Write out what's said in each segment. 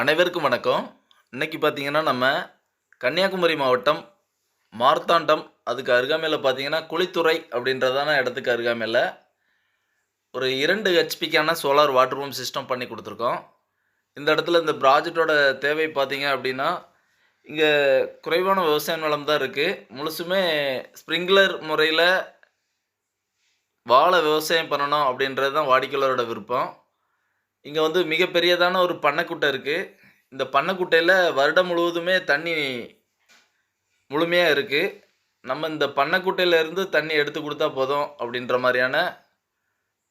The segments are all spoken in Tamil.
அனைவருக்கும் வணக்கம். இன்னைக்கு பார்த்தீங்கன்னா நம்ம கன்னியாகுமரி மாவட்டம் மார்த்தாண்டம் அதுக்கு அருகாமையில் பார்த்தீங்கன்னா குளித்துறை அப்படின்றதான இடத்துக்கு அருகாமையில் ஒரு இரண்டு ஹெச்பிக்கான சோலார் வாட்டர் பம்ப் சிஸ்டம் பண்ணி கொடுத்துருக்கோம். இந்த இடத்துல இந்த ப்ராஜெக்டோட தேவை பார்த்திங்க அப்படின்னா இங்கே குறைவான விவசாய நிலம் தான் இருக்குது முழுசுமே ஸ்ப்ரிங்க்லர் முறையில் வாழை விவசாயம் பண்ணணும் அப்படின்றது தான் வாடிக்கையாளரோட விருப்பம். இங்கே வந்து மிகப்பெரியதான ஒரு பண்ணைக்குட்டை இருக்குது இந்த பண்ணைக்குட்டையில் வருடம் முழுவதுமே தண்ணி முழுமையாக இருக்குது நம்ம இந்த பண்ணைக்குட்டையிலேருந்து தண்ணி எடுத்து கொடுத்தா போதும் அப்படின்ற மாதிரியான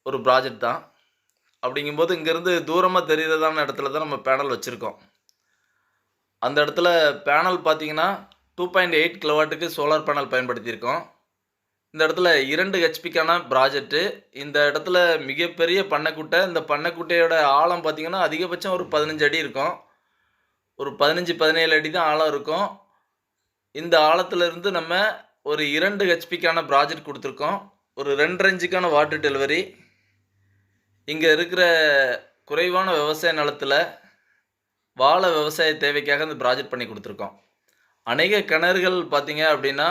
ஒரு ப்ராஜெக்ட் தான். அப்படிங்கும்போது இங்கேருந்து தூரமாக தெரிகிறதான இடத்துல தான் நம்ம பேனல் வச்சுருக்கோம். அந்த இடத்துல பேனல் பார்த்தீங்கன்னா டூ பாயிண்ட் எயிட் கிலோவாட்டுக்கு சோலார் பேனல் பயன்படுத்தியிருக்கோம். இந்த இடத்துல இரண்டு ஹெச்பிக்கான ப்ராஜெக்ட்டு இந்த இடத்துல மிகப்பெரிய பண்ணைக்குட்டை. இந்த பண்ணைக்குட்டையோட ஆழம் பார்த்திங்கன்னா அதிகபட்சம் ஒரு பதினஞ்சு அடி இருக்கும். ஒரு பதினஞ்சு பதினேழு அடி தான் ஆழம் இருக்கும். இந்த ஆழத்துலேருந்து நம்ம ஒரு இரண்டு ஹெச்பிக்கான ப்ராஜெக்ட் கொடுத்துருக்கோம். ஒரு ரெண்டரை இன்ச்சுக்கான வாட்டர் டெலிவரி இங்கே இருக்கிற குறைவான விவசாய நிலத்தில் வாழை விவசாய தேவைக்காக இந்த ப்ராஜெக்ட் பண்ணி கொடுத்துருக்கோம். அநேக கிணறுகள் பார்த்திங்க அப்படின்னா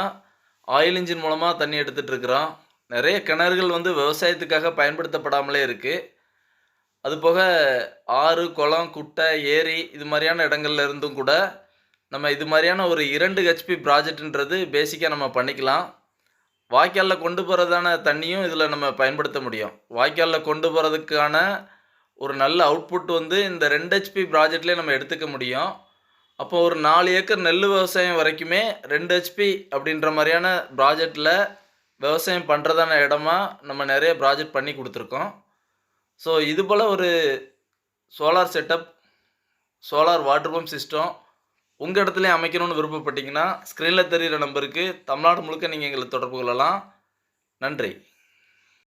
ஆயில் இன்ஜின் மூலமாக தண்ணி எடுத்துகிட்டு இருக்கிறோம் நிறைய கிணறுகள் வந்து விவசாயத்துக்காக பயன்படுத்தப்படாமலே இருக்குது அதுபோக ஆறு குளம் குட்டை ஏரி இது மாதிரியான இடங்கள்ல இருந்தும் கூட நம்ம இது மாதிரியான ஒரு இரண்டு ஹெச்பி ப்ராஜெக்ட்ன்றது பேசிக்காக நம்ம பண்ணிக்கலாம். வாய்க்காலில் கொண்டு போகிறதான தண்ணியும் இதில் நம்ம பயன்படுத்த முடியும். வாய்க்காலில் கொண்டு போகிறதுக்கான ஒரு நல்ல அவுட்புட் வந்து இந்த ரெண்டு ஹெச்பி ப்ராஜெக்ட்லேயே நம்ம எடுத்துக்க முடியும். அப்போ ஒரு நாலு ஏக்கர் நெல் விவசாயம் வரைக்குமே ரெண்டு ஹெச்பி அப்படின்ற மாதிரியான ப்ராஜெக்டில் விவசாயம் பண்ணுறதான இடமா நம்ம நிறைய ப்ராஜெக்ட் பண்ணி கொடுத்துருக்கோம். ஸோ இது போல் ஒரு solar setup solar water pump system உங்கள் இடத்துலையும் அமைக்கணும்னு விருப்பப்பட்டீங்கன்னா ஸ்க்ரீனில் தெரிகிற நம்பருக்கு தமிழ்நாடு முழுக்க நீங்கள் எங்களை தொடர்பு கொள்ளலாம். நன்றி.